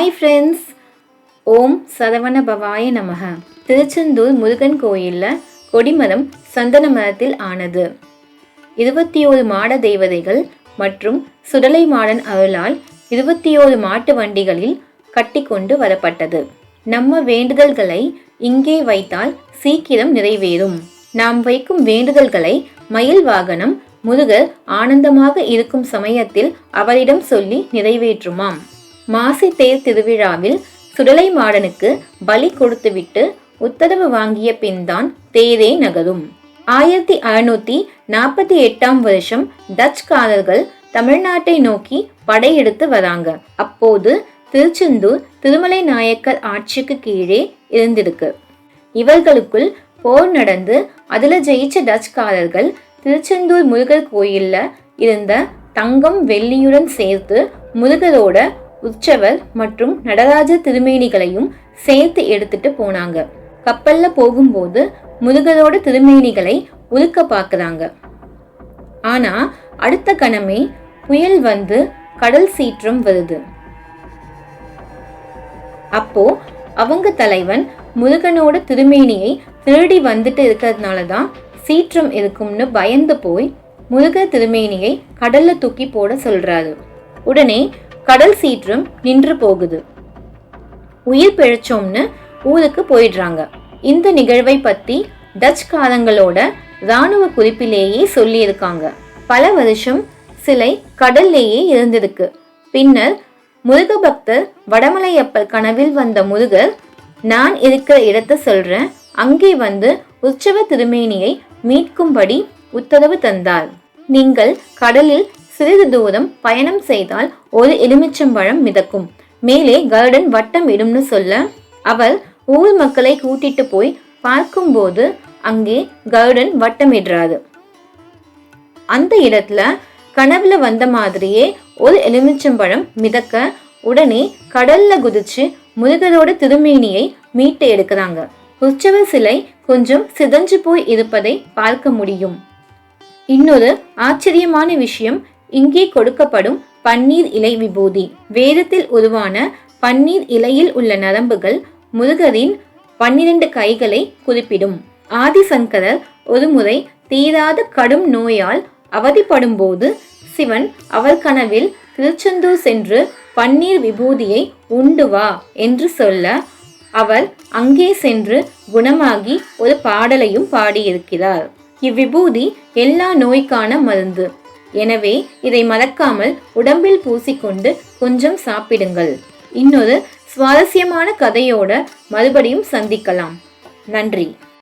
Hi friends Om Saravana பவாய நமக. திருச்செந்தூர் முருகன் கோயிலில் கொடிமரம் சந்தன மரத்தில் ஆனது. இருபத்தி ஓரு மாட தெய்வதைகள் மற்றும் சுடலை மாடன் அருளால் இருபத்தி ஓரு மாட்டு வண்டிகளில் கட்டி கொண்டு வரப்பட்டது. நம்ம வேண்டுதல்களை இங்கே வைத்தால் சீக்கிரம் நிறைவேறும். நாம் வைக்கும் வேண்டுதல்களை மயில் வாகனம் முருகர் ஆனந்தமாக இருக்கும் சமயத்தில் அவரிடம் சொல்லி நிறைவேற்றுமாம். மாசி தேர் திருவிழாவில் சுடலை மாடனுக்கு பலி கொடுத்துவிட்டு உத்தரவு வாங்கிய பின்தான் தேரே நகரும். ஆயிரத்தி அறுநூத்தி நாற்பத்தி எட்டாம் வருஷம் டச்சுக்காரர்கள் தமிழ்நாட்டை நோக்கி படையெடுத்து வராங்க. அப்போது திருச்செந்தூர் திருமலை நாயக்கர் ஆட்சிக்கு கீழே இருந்திருக்கு. இவர்களுக்குள் போர் நடந்து அதுல ஜெயிச்ச டச்சுக்காரர்கள் திருச்செந்தூர் முருகர் கோயில்ல இருந்த தங்கம் வெள்ளியுடன் சேர்த்து முருகரோட உற்சவர் மற்றும் நடராஜ திருமேனிகளையும் சேர்த்து எடுத்துட்டு போனாங்க. கப்பல்ல போகும்போது முருகரோட திருமேனிகளை உருக்க பாக்குறாங்க. ஆனா அடுத்த கணமே புயல் வந்து கடல் சீற்றம் வருது. அப்போ அவங்க தலைவன் முருகனோட திருமேனியை திருடி வந்துட்டு இருக்கிறதுனால தான் சீற்றம் இருக்கும்னு பயந்து போய் முருகர் திருமேனியை கடல்ல தூக்கி போட சொல்றாரு. உடனே கடல் சீற்றம் நின்று போகுது. உயிர் பிழைச்சோம்னு ஊருக்கு போயிடுறாங்க. இந்த நிகழ்வை பத்தி டச் காரங்களோட ராணுவ குறிப்பிலேயே சொல்லியிருக்காங்க. பல வருஷம் சிலை கடல்லேயே இருந்திருக்கு. பின்னர் முருக பக்தர் வடமலையப்பர் கனவில் வந்த முருகர் நான் இருக்கிற இடத்த சொல்றேன். அங்கே வந்து உற்சவ திருமேனியை மீட்கும்படி உத்தரவு தந்தார். நீங்கள் கடலில் சிறிது தூரம் பயணம் செய்தால் ஒரு எலுமிச்சம்பழம் மிதக்கும். மேலே கருடன் வட்டம் இடும்னு சொல்ல அவர் ஊர் மக்களை கூட்டிட்டு போய் பார்க்கும்போது அங்கே கருடன் வட்டமிடுறாரு அந்த இடத்துல கனவுல வந்த மாதிரியே ஒரு எலுமிச்சம்பழம் மிதக்க உடனே கடல்ல குதிச்சு முருகரோட திருமேனியை மீட்டு எடுக்கிறாங்க. உற்சவ சிலை கொஞ்சம் சிதஞ்சு போய் இருப்பதை பார்க்க முடியும். இன்னொரு ஆச்சரியமான விஷயம் இங்கே கொடுக்கப்படும் பன்னீர் இலை விபூதி. வேதத்தில் உருவான பன்னீர் இலையில் உள்ள நரம்புகள் முருகரின் பன்னிரண்டு கைகளை குறிப்பிடும். ஆதிசங்கரர் ஒருமுறை தீராத கடும் நோயால் அவதிப்படும் போது சிவன் அவர் கனவில் திருச்செந்தூர் சென்று பன்னீர் விபூதியை உண்டு வா என்று சொல்ல அவர் அங்கே சென்று குணமாகி ஒரு பாடலையும் பாடியிருக்கிறார். இவ்விபூதி எல்லா நோய்க்கான மருந்து. எனவே இதை மறக்காமல் உடம்பில் பூசிக்கொண்டு கொஞ்சம் சாப்பிடுங்கள். இன்னொரு சுவாரஸ்யமான கதையோட மறுபடியும் சந்திக்கலாம். நன்றி.